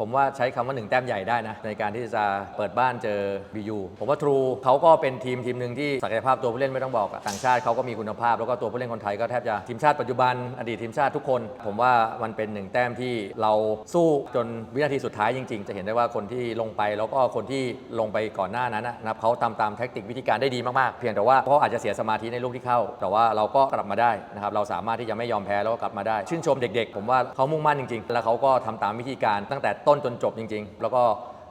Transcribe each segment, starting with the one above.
ผมว่าใช้คำว่าหนึ่งแต้มใหญ่ได้นะ ในการที่จะเปิดบ้านเจอ BU ผมว่า True เขาก็เป็นทีมทีมหนึ่งที่ศักยภาพตัวผู้เล่นไม่ต้องบอกอะต่างชาติเขาก็มีคุณภาพ แล้วก็ตัวผู้เล่นคนไทยก็แทบจะทีมชาติปัจจุบันอดีตทีมชาติทุกคน ผมว่ามันเป็นหนึ่งแต้มที่เราสู้จนวินาทีสุดท้ายจริง ๆ จะเห็นได้ว่าคนที่ลงไปแล้วก็คนที่ลงไปก่อนหน้านั้นนะนะครับเขาตามตามแท็กติกวิธีการได้ดีมากๆเพียงแต่ว่าเขาอาจจะเสียสมาธิในลูกที่เข้า แต่ว่าเราก็กลับมาได้นะครับเราสามารถที่จะไม่ยอมแพ้แล้วก็กลับมาได้ชื่นชมเด็ก ๆ ผมว่าเขามุ่งมั่นจริง ๆ แล้วเขาก็ทำตามวิธีการตั้งแต่ต้นจนจบจริง ๆ แล้วก็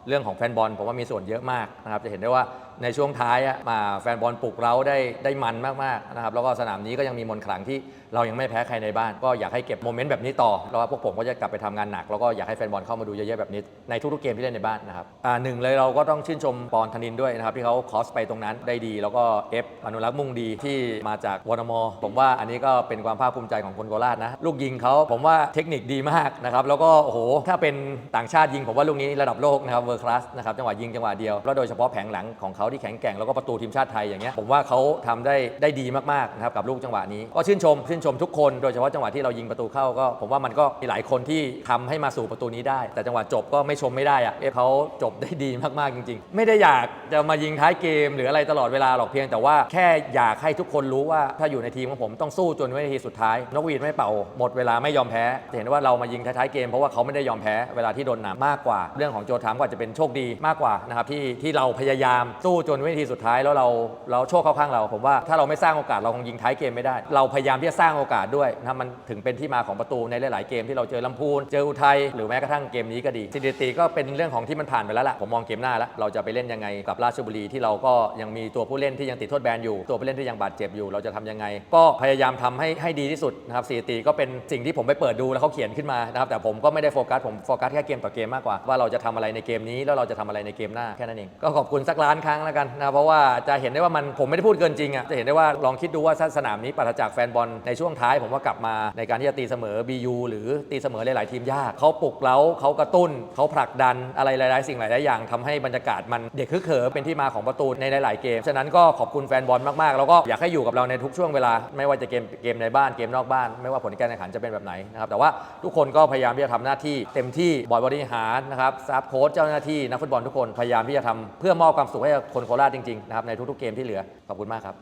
เรื่องของแฟนบอลผมว่ามีส่วนเยอะมากนะครับจะเห็นได้ว่าในช่วงท้ายอะมาแฟนบอลปลุกเราได้ได้มันมากๆนะครับแล้วก็สนามนี้ก็ยังมีมนต์ขลังที่เรายังไม่แพ้ใครในบ้าน ก็อยากให้เก็บโมเมนต์แบบนี้ต่อแล้วพวกผมก็จะกลับไปทำงานหนัก แล้วก็อยากให้แฟนบอลเข้ามาดูเยอะๆแบบนี้ในทุกๆเกมที่เล่นในบ้านนะครับอ่าหนึ่งเลยเราก็ต้องชื่นชมปอนธนินด้วยนะครับที่เขาคอสไปตรงนั้นได้ดี แล้วก็เอฟอนุรักษ์มุ่งดีที่มาจากวอนมผมว่าอันนี้ก็เป็นความภาคภูมิใจของคนโคราชนะลูกยิงเขาผมว่าเทคนิคดีมากนะครับแล้วก็โอ้โหถ้าเป็นต่างชาติยิงผมว่าลูกนี้ระดับโลกนะครับเวอร์คลาสนะครับจังหวะยิงจังหวะเดียวแล้วโดยเฉพาะแผงหลังของเขาาที่แข็งแกร่งแล้วก็ประตูทีมชาติไทยอย่างเงี้ยผมว่าเขาทำได้ได้ดีมากๆนะครับกับลูกจังหวะนี้ก็ชื่นชมชื่นชมทุกคนโดยเฉพาะจังหวะที่เรายิงประตูเข้าก็ผมว่ามันก็มีหลายคนที่ทำให้มาสู่ประตูนี้ได้ แต่จังหวะจบก็ไม่ชมไม่ได้อะเอฟเขาจบได้ดีมากๆจริง ๆ ไม่ได้อยากจะมายิงท้ายเกม หรืออะไรตลอดเวลาหรอกเพียง แต่ว่าแค่อยากให้ทุกคนรู้ว่าถ้าอยู่ในทีมของผมต้องสู้จนวินาทีสุดท้ายนกหวีดไม่เป่าหมดเวลาไม่ยอมแพ้จะเห็นว่าเรามายิงท้ายๆเกมเพราะว่าเขาไม่ได้ยอมแพ้เวลาที่โดนหนามมากกว่า เรื่องของโจทามก็อาจจะเป็นโชคดีมากกว่านะครับที่ที่เราพยายามสู้จนวินาทีสุดท้ายแล้วเราเราโชคเข้าข้างเรา ผมว่าถ้าเราไม่สร้างโอกาสเราคงยิงท้ายเกมไม่ได้ เราพยายามที่จะสร้างโอกาสด้วยนะมันถึงเป็นที่มาของประตูในหลาย ๆ เกมที่เราเจอลำพูนเจออุทัยหรือแม้กระทั่งเกมนี้ก็ดีสถิติก็เป็นเรื่องของที่มันผ่านไปแล้วล่ะผมมองเกมหน้าแล้วเราจะไปเล่นยังไงกับราชบุรีที่เราก็ยังมีตัวผู้เล่นที่ยังติดโทษแบนอยู่ ตัวผู้เล่นที่ยังบาดเจ็บอยู่เราจะทำยังไง ก็พยายามทำให้ให้ดีที่สุดนะครับสถิติก็เป็นสิ่งที่ผมไปเปิดดูแล้วเขาเขียนขึ้นมานะครับแต่ผมก็ไม่ได้โฟกัสผมโฟกัสแค่เกมต่อเกมมากกว่าว่าเราจะทำอะไรในเกมนี้แล้วเราจะทำอะไรในเกมหน้าแค่นั้นเองก็ขอบคุณสักล้านครั้งแล้วกันนะเพราะว่าจะเห็นได้ว่ามันผมไม่ได้พูดเกินจริงอะจะเห็นได้ว่าลองคิดดูว่าสนามนี้ปราศจากแฟนบอลในช่วงท้ายผมว่ากลับมาในการที่จะตีเสมอ BU หรือตีเสมอหลาย ๆ ทีมยากเขาปลุกเร้าเขากระตุ้นเขาผลักดันอะไรหลาย ๆ สิ่งหลาย ๆ อย่างทำให้บรรยากาศมันเด็กคึกเขิมเป็นที่มาของประตูในหลาย ๆ เกม ฉะนั้นก็ขอบคุณแฟนบอลมาก ๆ แล้วก็อยากให้อยู่กับเราในทุกช่วงเวลา ไม่ว่าจะเกมเกมในบ้านเกมนอกบ้าน ไม่ว่าผลการแข่งขันจะเป็นแบบไหนนะครับแต่ว่าทุกคนก็พยายามที่จะทำหน้าที่เต็มที่บอร์ดบริหารนะครับสตาฟโค้ชเจ้าหน้าที่นักฟุตบอลทุกคนพยายามที่จะทำเพื่อมอบความสุขให้กับคนโคราชจริงๆนะครับในทุกๆเกมที่เหลือขอบคุณมากครับ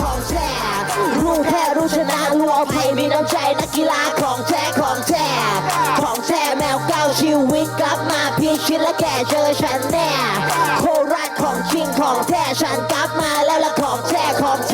ของแท้รู้แพ้รู้ชนะรู้เอาภัยมีน้ำใจนักกีฬาของแท้ของแท้ของแท้แมวเก้าชีวิตกลับมาพิชิตและแก่เจอฉันแน่โคราชของจริงของแท้ฉันกลับมาแล้วละของแท้ของแท้